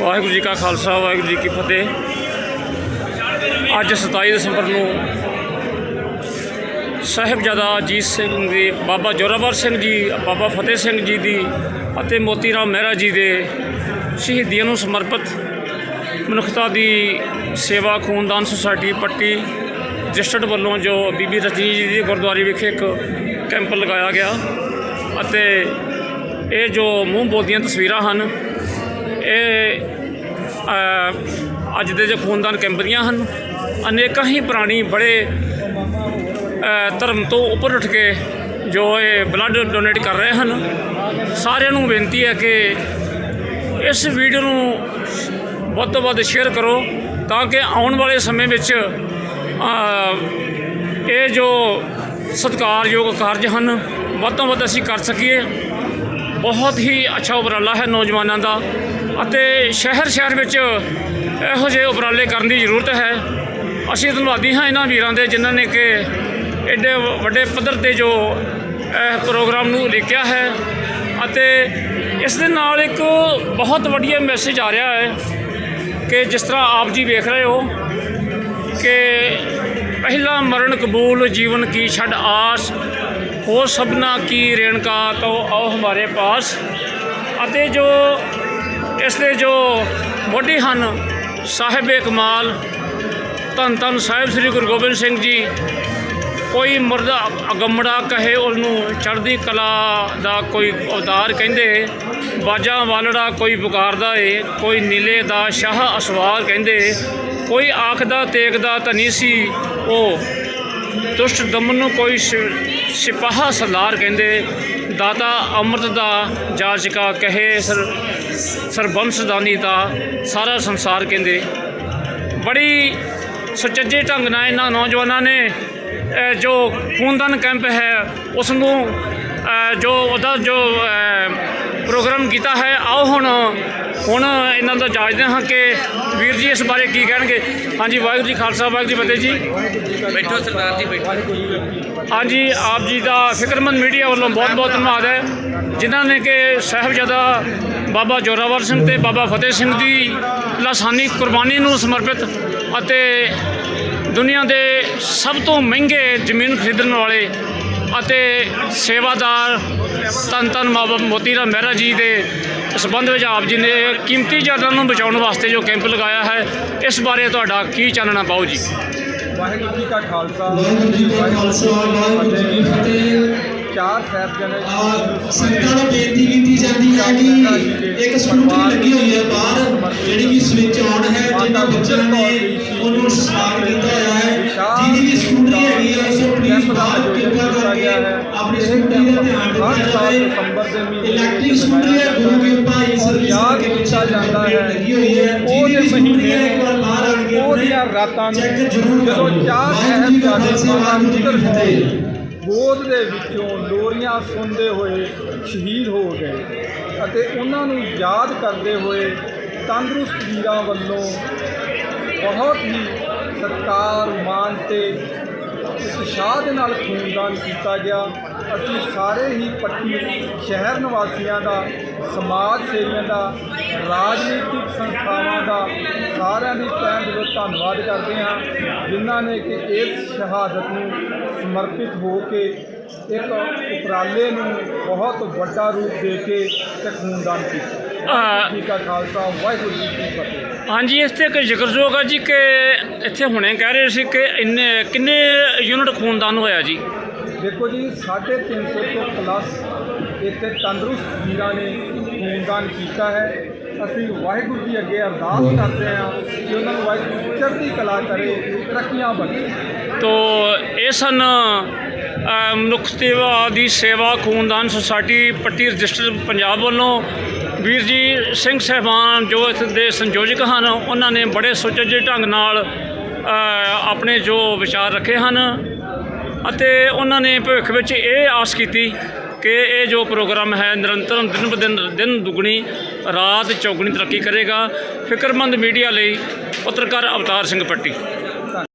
ਵਾਹਿਗੁਰੂ ਜੀ ਕਾ ਖਾਲਸਾ, ਵਾਹਿਗੁਰੂ ਜੀ ਕੀ ਫਤਿਹ। ਅੱਜ 27 ਦਸੰਬਰ ਨੂੰ ਸਾਹਿਬਜ਼ਾਦਾ ਅਜੀਤ ਸਿੰਘ ਦੇ ਬਾਬਾ ਜੋਰਾਵਰ ਸਿੰਘ ਜੀ, ਬਾਬਾ ਫਤਿਹ ਸਿੰਘ ਜੀ ਦੀ ਅਤੇ ਮੋਤੀ ਰਾਮ ਮਹਿਰਾ ਜੀ ਦੇ ਸ਼ਹੀਦੀਆਂ ਨੂੰ ਸਮਰਪਿਤ ਮਨੁੱਖਤਾ ਦੀ ਸੇਵਾ, ਖੂਨਦਾਨ ਸੁਸਾਇਟੀ ਪੱਟੀ ਰਜਿਸਟਰਡ ਵੱਲੋਂ ਜੋ ਬੀਬੀ ਰਜਨੀ ਜੀ ਦੇ ਗੁਰਦੁਆਰੇ ਵਿਖੇ ਇੱਕ ਕੈਂਪ ਲਗਾਇਆ ਗਿਆ ਅਤੇ ਇਹ ਜੋ ਮੂੰਹ ਬੋਲਦੀਆਂ ਤਸਵੀਰਾਂ ਹਨ, ਇਹ ਅੱਜ ਦੇ ਜੋ ਖੂਨਦਾਨ ਕੈਂਪ ਦੀਆਂ ਹਨ, ਅਨੇਕਾਂ ਹੀ ਪ੍ਰਾਣੀ ਬੜੇ ਧਰਮ ਤੋਂ ਉੱਪਰ ਉੱਠ ਕੇ ਜੋ ਇਹ ਬਲੱਡ ਡੋਨੇਟ ਕਰ ਰਹੇ ਹਨ। ਸਾਰਿਆਂ ਨੂੰ ਬੇਨਤੀ ਹੈ ਕਿ ਇਸ ਵੀਡੀਓ ਨੂੰ ਵੱਧ ਤੋਂ ਵੱਧ ਸ਼ੇਅਰ ਕਰੋ ਤਾਂ ਕਿ ਆਉਣ ਵਾਲੇ ਸਮੇਂ ਵਿੱਚ ਇਹ ਜੋ ਸਤਿਕਾਰਯੋਗ ਕਾਰਜ ਹਨ, ਵੱਧ ਤੋਂ ਵੱਧ ਅਸੀਂ ਕਰ ਸਕੀਏ। ਬਹੁਤ ਹੀ ਅੱਛਾ ਉਪਰਾਲਾ ਹੈ ਨੌਜਵਾਨਾਂ ਦਾ ਅਤੇ ਸ਼ਹਿਰ ਸ਼ਹਿਰ ਵਿੱਚ ਇਹੋ ਜਿਹੇ ਉਪਰਾਲੇ ਕਰਨ ਦੀ ਜ਼ਰੂਰਤ ਹੈ। ਅਸੀਂ ਧੰਨਵਾਦੀ ਹਾਂ ਇਹਨਾਂ ਵੀਰਾਂ ਦੇ ਜਿਨ੍ਹਾਂ ਨੇ ਕਿ ਐਡੇ ਵੱਡੇ ਪੱਧਰ ਤੇ ਜੋ ਇਹ ਪ੍ਰੋਗਰਾਮ ਨੂੰ ਲਿਖਿਆ ਹੈ ਅਤੇ ਇਸ ਦੇ ਨਾਲ ਇੱਕ ਬਹੁਤ ਵਧੀਆ ਮੈਸੇਜ ਆ ਰਿਹਾ ਹੈ। ਕਿ ਜਿਸ ਤਰ੍ਹਾਂ ਆਪ ਜੀ ਵੇਖ ਰਹੇ ਹੋ ਕਿ ਪਹਿਲਾ ਮਰਨ ਕਬੂਲ, ਜੀਵਨ ਕੀ ਛੱਡ ਆਸ ਹੋ ਸਭਨਾ ਕੀ ਰੇਣਕਾ, ਤੋ ਆਓ ਹਮਾਰੇ ਪਾਸ। ਅਤੇ ਜੋ ਇਸ ਦੇ ਜੋ ਮੋਢੀ ਹਨ, ਸਾਹਿਬ ਕਮਾਲ ਧੰਨ ਧੰਨ ਸਾਹਿਬ ਸ੍ਰੀ ਗੁਰੂ ਗੋਬਿੰਦ ਸਿੰਘ ਜੀ ਕੋਈ ਮੁਰਦਾ ਅਗੰਮੜਾ ਕਹੇ, ਉਹਨੂੰ ਚੜ੍ਹਦੀ ਕਲਾ ਦਾ ਕੋਈ ਅਵਤਾਰ ਕਹਿੰਦੇ। ਬਾਜਾਂ ਵਾਲੜਾ ਕੋਈ ਪੁਕਾਰਦਾ ਏ, ਕੋਈ ਨੀਲੇ ਦਾ ਸ਼ਾਹ ਅਸਵਾਰ ਕਹਿੰਦੇ। ਕੋਈ ਆਖਦਾ ਤੇਗਦਾ ਧਨੀ ਸੀ ਉਹ। ਦੁਸ਼ਟ ਦਮਨ ਨੂੰ ਕੋਈ ਸਿ- ਸਿਪਾਹਾ ਸਰਦਾਰ ਕਹਿੰਦੇ। ਦਾਤਾ ਅੰਮ੍ਰਿਤ ਦਾ ਜਾਜਕਾ ਕਹੇ, ਸਰ ਸਰਬੰਸਦਾਨੀ ਦਾ ਸਾਰਾ ਸੰਸਾਰ ਕਹਿੰਦੇ। ਬੜੀ ਸੁਚੱਜੇ ਢੰਗ ਨਾਲ ਇਹਨਾਂ ਨੌਜਵਾਨਾਂ ਨੇ ਜੋ ਖੂਨਦਾਨ ਕੈਂਪ ਹੈ ਉਸ ਨੂੰ ਜੋ ਉਹਦਾ ਜੋ ਪ੍ਰੋਗਰਾਮ ਕੀਤਾ ਹੈ ਆਓ ਹੁਣ ਹੁਣ ਇਹਨਾਂ ਦਾ ਜਾਣਦੇ ਹਾਂ ਕਿ ਵੀਰ ਜੀ ਇਸ ਬਾਰੇ ਕੀ ਕਹਿਣਗੇ। ਹਾਂਜੀ ਵਾਹਿਗੁਰੂ ਜੀ ਖਾਲਸਾ ਵਾਹਿਗੁਰੂ ਜੀ ਫਤਿਹ ਜੀ। ਬੈਠੋ ਸਰਦਾਰ ਜੀ ਬੈਠੋ। ਹਾਂਜੀ ਆਪ ਜੀ ਦਾ ਫਿਕਰਮੰਦ ਮੀਡੀਆ ਵੱਲੋਂ ਬਹੁਤ ਬਹੁਤ ਧੰਨਵਾਦ ਹੈ ਜਿਨ੍ਹਾਂ ਨੇ ਕਿ ਸਾਹਿਬਜ਼ਾਦਾ ਬਾਬਾ ਜੋਰਾਵਰ ਸਿੰਘ ਤੇ ਬਾਬਾ ਫਤਿਹ ਸਿੰਘ ਦੀ ਲਾਸਾਨੀ ਕੁਰਬਾਨੀ ਨੂੰ ਸਮਰਪਿਤ ਅਤੇ ਦੁਨੀਆ ਦੇ ਸਭ ਤੋਂ ਮਹਿੰਗੇ ਜ਼ਮੀਨ ਖਰੀਦਣ ਵਾਲੇ ਅਤੇ ਸੇਵਾਦਾਰ ਧੰਨ ਧੰਨ ਬਾਬਾ ਮੋਤੀ ਰਾਮ ਮਹਿਰਾ ਜੀ ਦੇ ਸਬੰਧ ਵਿੱਚ ਆਪ ਜੀ ਨੇ ਕੀਮਤੀ ਜਾਨਾਂ ਨੂੰ ਬਚਾਉਣ ਵਾਸਤੇ ਜੋ ਕੈਂਪ ਲਗਾਇਆ ਹੈ ਇਸ ਬਾਰੇ ਤੁਹਾਡਾ ਕੀ ਚਾਨਣਾ ਪਾਓ ਜੀ? ਵਾਹਿਗੁਰੂ ਜੀ ਕਾ ਖਾਲਸਾ ਵਾਹਿਗੁਰੂ ਜੀ ਕਾ ਫਤਿਹ। ਚਾਰ ਸਾਹਿਬਜ਼ਾਦੇ ਸੰਗਤਾਂ ਨੂੰ ਬੇਨਤੀ ਕੀਤੀ ਜਾਂਦੀ ਹੈ ਕਿ ਇੱਕ ਸਕੂਟਰੀ ਲੱਗੀ ਹੋਈ ਹੈ ਬਾਹਰ। ਜਿਹੜੀ ਕਿ ਸਵਿਚ ਆਨ ਹੈ ਜਿਨ੍ਹਾਂ ਬੱਚਿਆਂ ਨੇ ਉਹਨੂੰ ਸਟਾਰਟ ਕੀਤਾ ਹੋਇਆ ਹੈ। ਜਿਹਦੀ ਵੀ ਸਕੂਟਰੀ ਹੈਗੀ ਹੈ ਉਸ ਨੂੰ ਪਲੀਜ਼ ਬਾਹਰ ਕਿਰਪਾ ਕਰਕੇ ਆਪਣੀ ਸਕੂਟਰੀ ਦਾ ਧਿਆਨ ਦਿੱਤਾ ਜਾਵੇ। ਇਲੈਕਟ੍ਰਿਕ ਸਕੂਟਰੀ ਹੈ ਗੁਰੂ ਕੇ ਭਾਈ ਸਰਵਿਸ ਕੇ ਪਿੱਛੇ ਜਾਂਦਾ ਹੈ। ਲੱਗੀ ਹੋਈ ਹੈ। ਜਿਹਦੀ ਵੀ ਸਕੂਟਰੀ ਹੈ ਇੱਕ ਵਾਰ ਬਾਹਰ ਆਣ ਕੇ ਉਹਦੀਆਂ ਰਾਤਾਂ ਨੂੰ ਚੈੱਕ ਜ਼ਰੂਰ ਕਰੋ ਚਾਰ ਸਾਹਿਬਜ਼ਾਦੇ ਜੀ ਕੀ ਫਤਿਹ। ਗੋਦ ਦੇ ਵਿੱਚੋਂ ਲੋਰੀਆਂ ਸੁਣਦੇ ਹੋਏ ਸ਼ਹੀਦ ਹੋ ਗਏ ਅਤੇ ਉਹਨਾਂ ਨੂੰ ਯਾਦ ਕਰਦੇ ਹੋਏ ਤੰਦਰੁਸਤ ਵੀਰਾਂ ਵੱਲੋਂ ਬਹੁਤ ਹੀ ਸਤਿਕਾਰ ਮਾਨ ਤੇ ਉਤਸ਼ਾਹ ਦੇ ਨਾਲ ਖੂਨਦਾਨ ਕੀਤਾ ਗਿਆ। ਅਸੀਂ ਸਾਰੇ ਹੀ ਪੱਟੀ ਸ਼ਹਿਰ ਨਿਵਾਸੀਆਂ ਦਾ, ਸਮਾਜ ਸੇਵੀਆਂ ਦਾ, ਰਾਜਨੀਤਿਕ ਸੰਸਥਾਵਾਂ ਦਾ ਸਾਰਿਆਂ ਦੀ ਤਹਿ ਦਿਲੋਂ ਧੰਨਵਾਦ ਕਰਦੇ ਹਾਂ, ਜਿਨ੍ਹਾਂ ਨੇ ਕਿ ਇਸ ਸ਼ਹਾਦਤ ਨੂੰ ਸਮਰਪਿਤ ਹੋ ਕੇ ਇੱਕ ਉਪਰਾਲੇ ਨੂੰ ਬਹੁਤ ਵੱਡਾ ਰੂਪ ਦੇ ਕੇ ਤੇ ਖੂਨਦਾਨ ਕੀਤਾ। ਜੀ ਕਾ ਖਾਲਸਾ ਵਾਹਿਗੁਰੂ ਜੀ ਕੀ ਫਤਿਹ। ਹਾਂਜੀ ਇਸ ਤੇ ਇੱਕ ਜ਼ਿਕਰਯੋਗ ਹੈ ਜੀ ਕਿ ਇੱਥੇ ਹੁਣੇ ਕਹਿ ਰਹੇ ਸੀ ਕਿ ਇੰਨੇ ਕਿੰਨੇ ਯੂਨਿਟ ਖੂਨਦਾਨ ਹੋਇਆ ਜੀ? ਦੇਖੋ ਜੀ 350 ਤੋਂ ਪਲੱਸ ਇੱਥੇ ਤੰਦਰੁਸਤ ਵੀਰਾਂ ਨੇ ਖੂਨਦਾਨ ਕੀਤਾ ਹੈ। ਅਸੀਂ ਵਾਹਿਗੁਰੂ ਜੀ ਅੱਗੇ ਅਰਦਾਸ ਕਰਦੇ ਹਾਂ ਕਿ ਉਹਨਾਂ ਨੂੰ ਵਾਹਿਗੁਰੂ ਚੜ੍ਹਦੀ ਕਲਾ ਕਰੇ ਤਰੱਕੀਆਂ ਬਖਸ਼ੇ। ਤੋ ਇਹ ਸਨ ਮਨੁੱਖ ਸੇਵਾ ਦੀ ਸੇਵਾ ਖੂਨਦਾਨ ਸੁਸਾਇਟੀ ਪੱਟੀ ਰਜਿਸਟਰ ਪੰਜਾਬ ਵੱਲੋਂ ਵੀਰ ਜੀ, ਸਿੰਘ ਸਹਿਬਾਨ ਜੋ ਇਸ ਦੇ ਸੰਯੋਜਕ ਹਨ, ਉਹਨਾਂ ਨੇ ਬੜੇ ਸੁਚੱਜੇ ਢੰਗ ਨਾਲ ਆਪਣੇ ਜੋ ਵਿਚਾਰ ਰੱਖੇ ਹਨ ਅਤੇ ਉਹਨਾਂ ਨੇ ਭਵਿੱਖ ਵਿੱਚ ਇਹ ਆਸ ਕੀਤੀ ਕਿ ਇਹ ਜੋ ਪ੍ਰੋਗਰਾਮ ਹੈ ਨਿਰੰਤਰ ਦਿਨ ਬ ਦਿਨ ਦਿਨ ਦੁਗਣੀ, ਰਾਤ ਚੌਗਣੀ ਤਰੱਕੀ ਕਰੇਗਾ। ਫਿਕਰਮੰਦ ਮੀਡੀਆ ਲਈ ਪੱਤਰਕਾਰ ਅਵਤਾਰ ਸਿੰਘ ਪੱਟੀ।